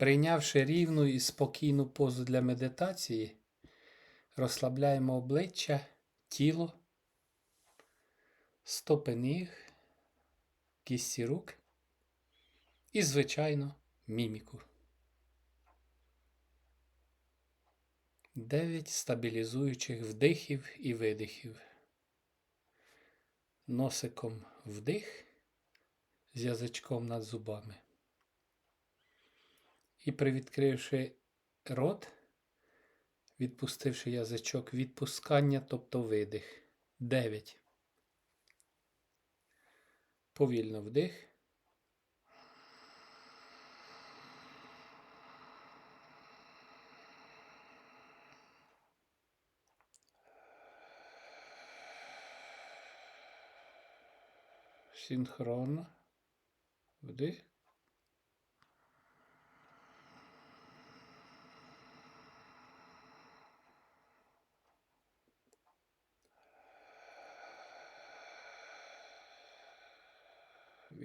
Прийнявши рівну і спокійну позу для медитації, розслабляємо обличчя, тіло, стопи ніг, кісті рук і, звичайно, міміку. Дев'ять стабілізуючих вдихів і видихів. Носиком вдих з язичком над зубами. І привідкривши рот, відпустивши язичок, відпускання, тобто видих. Дев'ять. Повільно вдих. Синхронно. Вдих.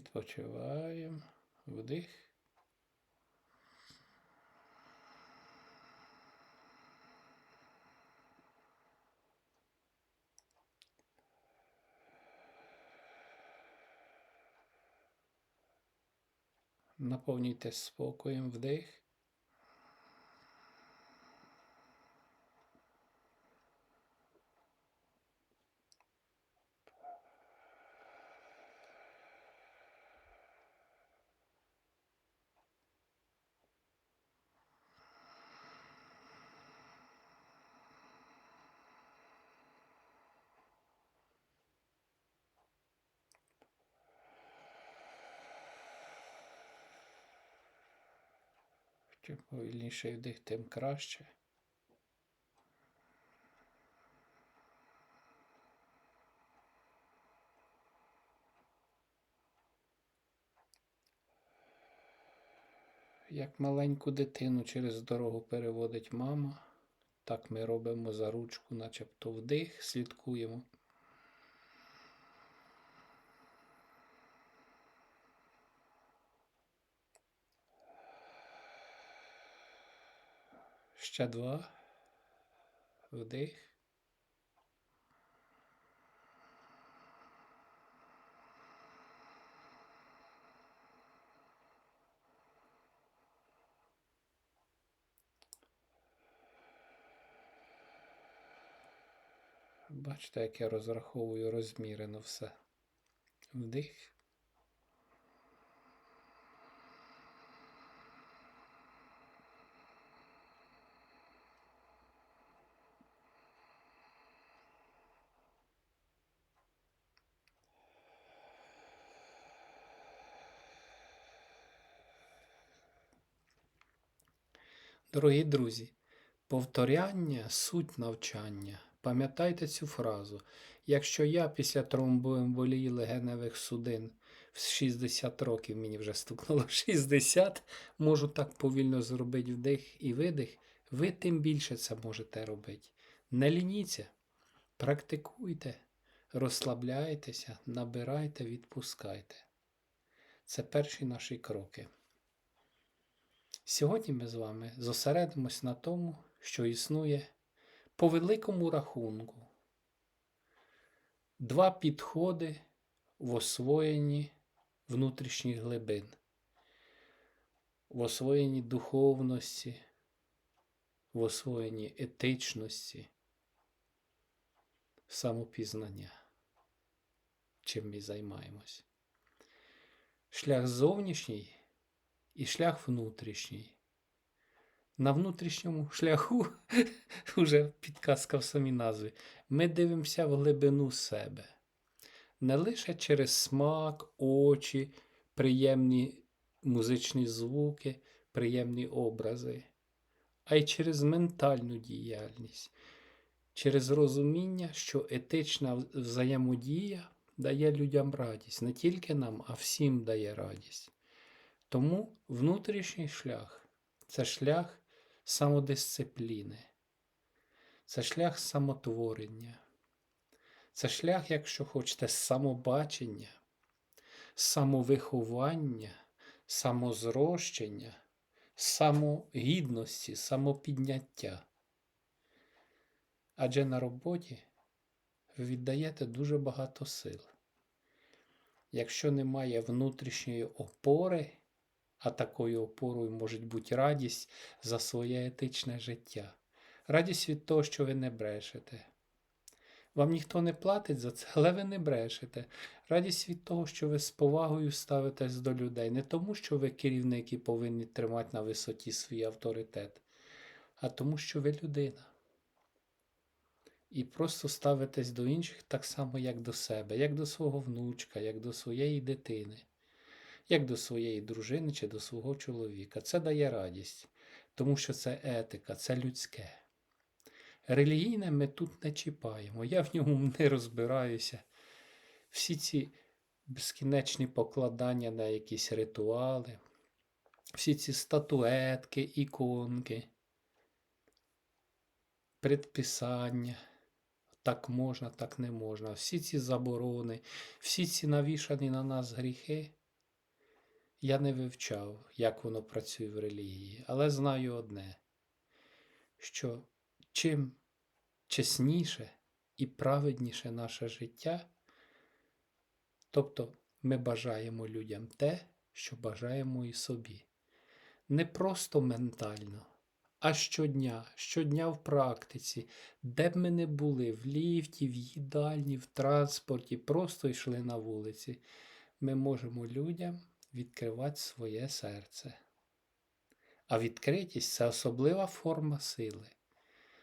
Відпочиваємо. Вдих. Наповнюйте спокоєм вдих. Чим повільніший вдих, тим краще. Як маленьку дитину через дорогу переводить мама, так ми робимо за ручку, начебто вдих, слідкуємо. Ще два. Вдих. Бачите, як я розраховую розмірено все. Вдих. Дорогі друзі, повторяння суть навчання. Пам'ятайте цю фразу. Якщо я після тромбоемболії легеневих судин в 60 років, мені вже стукнуло 60, можу так повільно зробити вдих і видих, ви тим більше це можете робити. Не лініться, практикуйте, розслабляйтеся, набирайте, відпускайте. Це перші наші кроки. Сьогодні ми з вами зосередимось на тому, що існує по великому рахунку. Два підходи в освоєнні внутрішніх глибин, в освоєнні духовності, в освоєнні етичності, самопізнання, чим ми займаємось. Шлях зовнішній і шлях внутрішній. На внутрішньому шляху, уже підказка в самій назві, ми дивимося в глибину себе. Не лише через смак, очі, приємні музичні звуки, приємні образи, а й через ментальну діяльність, через розуміння, що етична взаємодія дає людям радість, не тільки нам, а всім дає радість. Тому внутрішній шлях це шлях самодисципліни, це шлях самотворення, це шлях, якщо хочете, самобачення, самовиховання, самозрощення, самогідності, самопідняття. Адже на роботі ви віддаєте дуже багато сил. Якщо немає внутрішньої опори, а такою опорою може бути радість за своє етичне життя, радість від того, що ви не брешете. Вам ніхто не платить за це, але ви не брешете. Радість від того, що ви з повагою ставитесь до людей, не тому, що ви керівник і повинні тримати на висоті свій авторитет, а тому, що ви людина. І просто ставитесь до інших так само, як до себе, як до свого внучка, як до своєї дитини, як до своєї дружини чи до свого чоловіка. Це дає радість, тому що це етика, це людське. Релігійне ми тут не чіпаємо, я в ньому не розбираюся. Всі ці безкінечні покладання на якісь ритуали, всі ці статуетки, іконки, предписання. Так можна, так не можна. Всі ці заборони, всі ці навішані на нас гріхи. Я не вивчав, як воно працює в релігії, але знаю одне, що чим чесніше і праведніше наше життя, тобто ми бажаємо людям те, що бажаємо і собі. Не просто ментально, а щодня, щодня в практиці, де б ми не були, в ліфті, в їдальні, в транспорті, просто йшли на вулиці, ми можемо людям відкривати своє серце. А відкритість це особлива форма сили.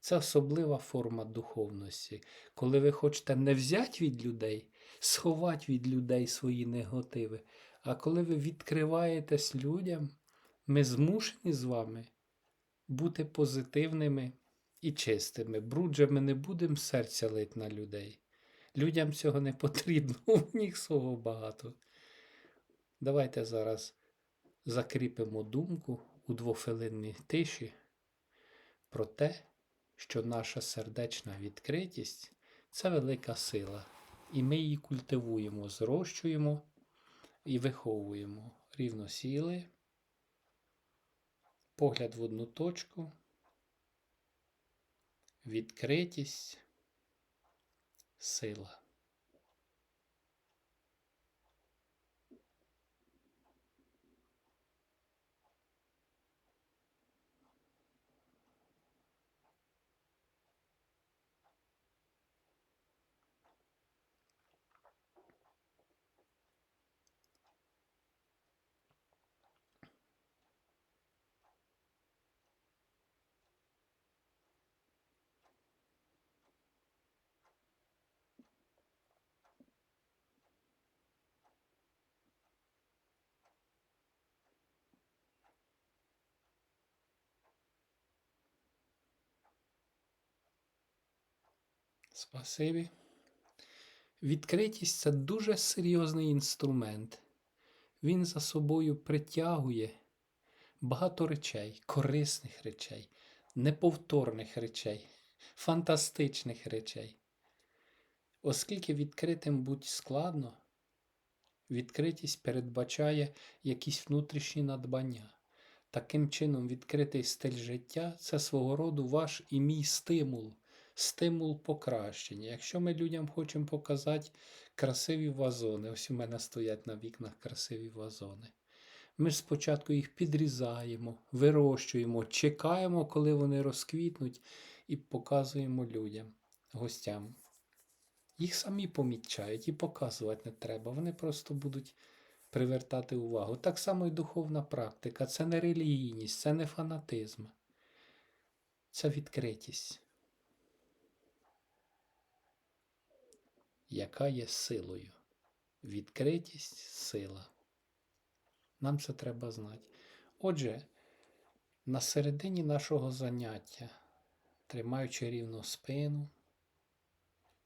Це особлива форма духовності, коли ви хочете не взяти від людей, сховати від людей свої негативи, а коли ви відкриваєтесь людям, ми змушені з вами бути позитивними і чистими. Бруд ми не будемо серця лить на людей. Людям цього не потрібно, у них свого багато. Давайте зараз закріпимо думку у двохвилинній тиші про те, що наша сердечна відкритість це велика сила, і ми її культивуємо, зрощуємо і виховуємо рівно сіли, погляд в одну точку, відкритість, сила. Спасибі. Відкритість це дуже серйозний інструмент. Він за собою притягує багато речей, корисних речей, неповторних речей, фантастичних речей. Оскільки відкритим будь складно, відкритість передбачає якісь внутрішні надбання. Таким чином, відкритий стиль життя це свого роду ваш і мій стимул стимул покращення. Якщо ми людям хочемо показати красиві вазони, ось у мене стоять на вікнах красиві вазони. Ми спочатку їх підрізаємо, вирощуємо, чекаємо, коли вони розквітнуть, і показуємо людям, гостям. Їх самі помічають і показувати не треба. Вони просто будуть привертати увагу. Так само і духовна практика це не релігійність, це не фанатизм, це відкритість. Яка є силою. Відкритість сила. Нам це треба знати. Отже, на середині нашого заняття, тримаючи рівно спину,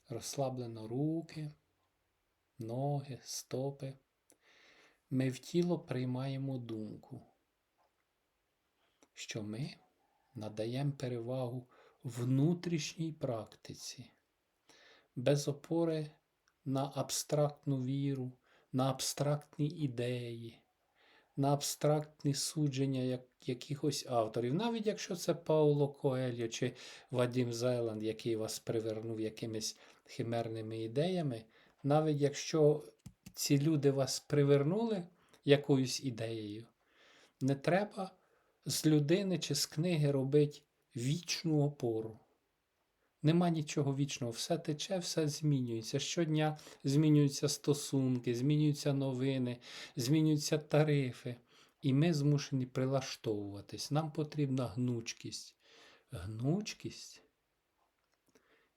розслаблено руки, ноги, стопи, ми в тіло приймаємо думку, що ми надаємо перевагу внутрішній практиці без опори на абстрактну віру, на абстрактні ідеї, на абстрактні судження як, якихось авторів. Навіть якщо це Пауло Коельо чи Вадим Зеланд, який вас привернув якимись химерними ідеями, навіть якщо ці люди вас привернули якоюсь ідеєю, не треба з людини чи з книги робити вічну опору. Нема нічого вічного, все тече, все змінюється. Щодня змінюються стосунки, змінюються новини, змінюються тарифи. І ми змушені прилаштовуватись. Нам потрібна гнучкість. Гнучкість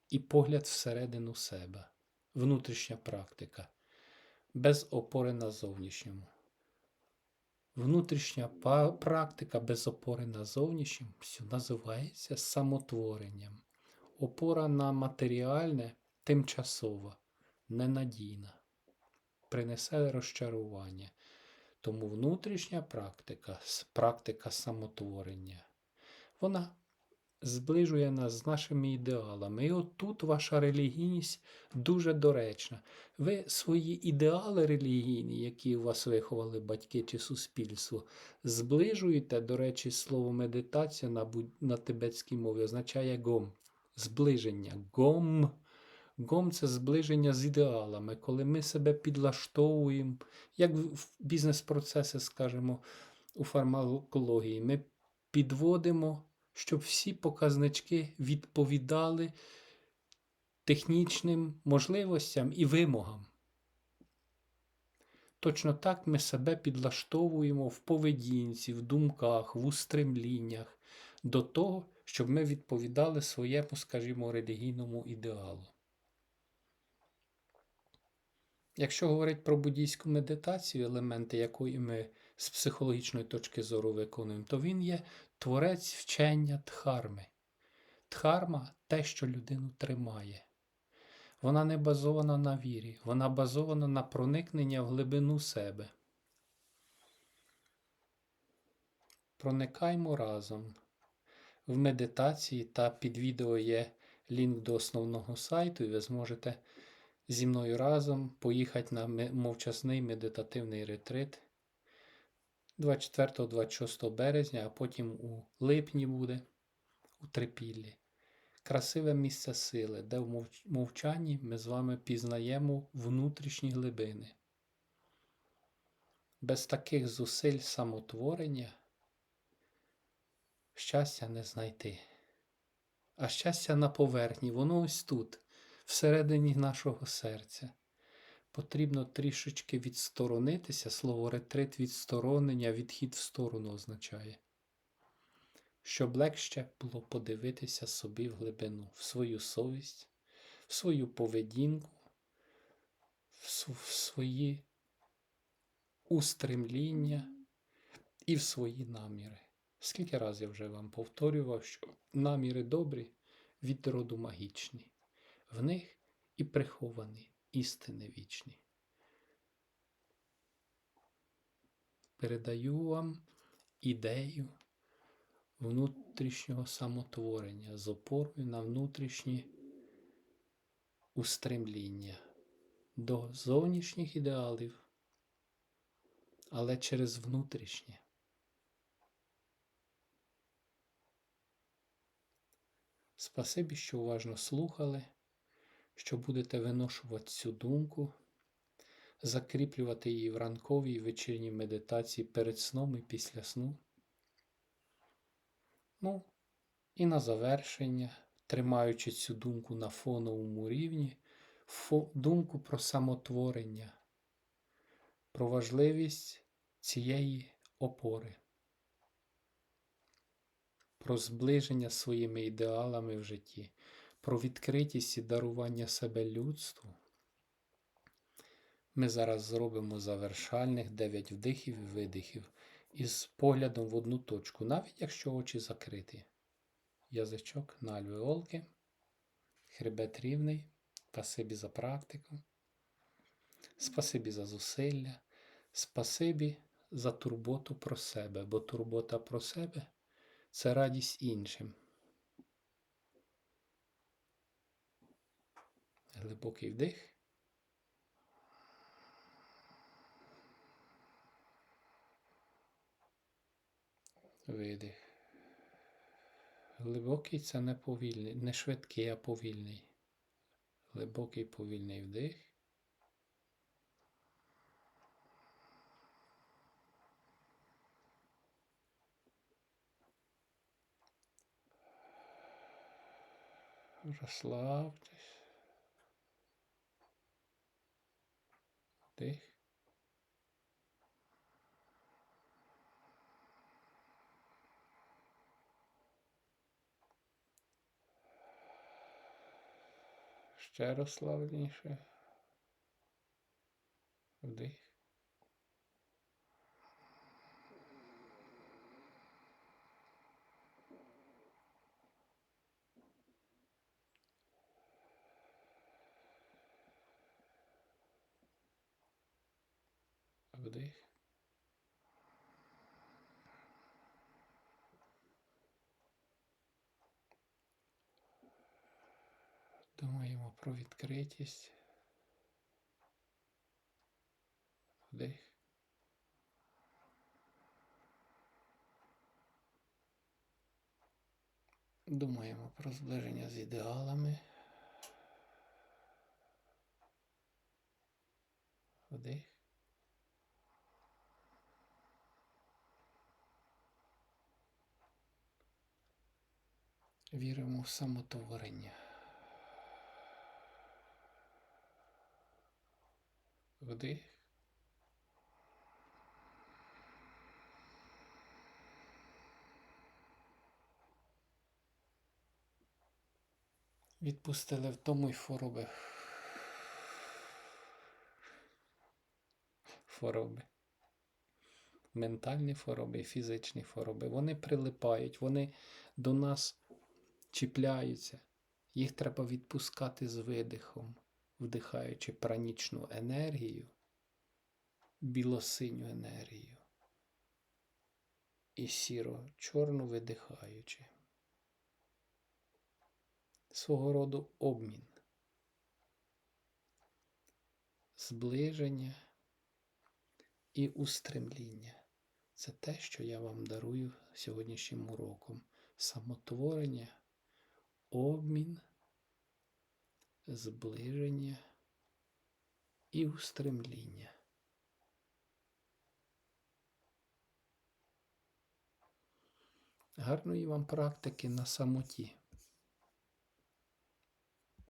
і погляд всередину себе, внутрішня практика, без опори на зовнішньому. Внутрішня практика без опори на зовнішньому називається самотворенням. Опора на матеріальне тимчасова, ненадійна, принесе розчарування. Тому внутрішня практика, практика самотворення, вона зближує нас з нашими ідеалами. І от тут ваша релігійність дуже доречна. Ви свої ідеали релігійні, які у вас виховали батьки чи суспільство, зближуєте, до речі, слово медитація на тибетській мові означає гом. Зближення. Гом. Гом це зближення з ідеалами, коли ми себе підлаштовуємо, як в бізнес-процеси, скажімо, у фармакології. Ми підводимо, щоб всі показнички відповідали технічним можливостям і вимогам. Точно так ми себе підлаштовуємо в поведінці, в думках, в устремліннях до того, щоб ми відповідали своєму, скажімо, релігійному ідеалу. Якщо говорити про буддійську медитацію, елементи якої ми з психологічної точки зору виконуємо, то він є творець вчення дхарми. Дхарма те, що людину тримає. Вона не базована на вірі, вона базована на проникнення в глибину себе. Проникаймо разом. В медитації та під відео є лінк до основного сайту, і ви зможете зі мною разом поїхати на мовчасний медитативний ретрит 24-26 березня, а потім у липні буде у Трипіллі. Красиве місце сили, де в мовчанні ми з вами пізнаємо внутрішні глибини. Без таких зусиль самотворення щастя не знайти. А щастя на поверхні, воно ось тут, всередині нашого серця. Потрібно трішечки відсторонитися. Слово ретрит відсторонення, відхід в сторону означає. Щоб легше було подивитися собі в глибину, в свою совість, в свою поведінку, в св- в свої устремління і в свої наміри. Скільки разів я вже вам повторював, що наміри добрі від роду магічні, в них і приховані істини вічні. Передаю вам ідею внутрішнього самотворення з опорою на внутрішні устремління до зовнішніх ідеалів, але через внутрішнє. Спасибі, що уважно слухали, що будете виношувати цю думку, закріплювати її в ранковій вечірній медитації перед сном і після сну. Ну, і на завершення, тримаючи цю думку на фоновому рівні, фо- думку про самотворення, про важливість цієї опори, про зближення своїми ідеалами в житті, про відкритість і дарування себе людству. Ми зараз зробимо завершальних 9 вдихів і видихів із поглядом в одну точку, навіть якщо очі закриті. Язичок на альвеолки, хребет рівний. Спасибі за практику. Спасибі за зусилля. Спасибі за турботу про себе, бо турбота про себе це радість іншим. Глибокий вдих. Видих. Глибокий це не повільний, не швидкий, а повільний. Глибокий повільний вдих. Розслабтесь. Вдих. Ще розслабленіше. Вдих. Думаємо про відкритість. Вдих. Думаємо про зближення з ідеалами. Вдих. Віримо в самотворення. Вдих. Відпустили втому й хвороби. Хвороби. Ментальні хвороби, фізичні хвороби. Вони прилипають, вони до нас чіпляються. Їх треба відпускати з видихом, вдихаючи пранічну енергію, білосиню енергію і сіро-чорну видихаючи. Свого роду обмін, зближення і устремління. Це те, що я вам дарую сьогоднішнім уроком. Самотворення, обмін, зближення і устремління. Гарної вам практики на самоті.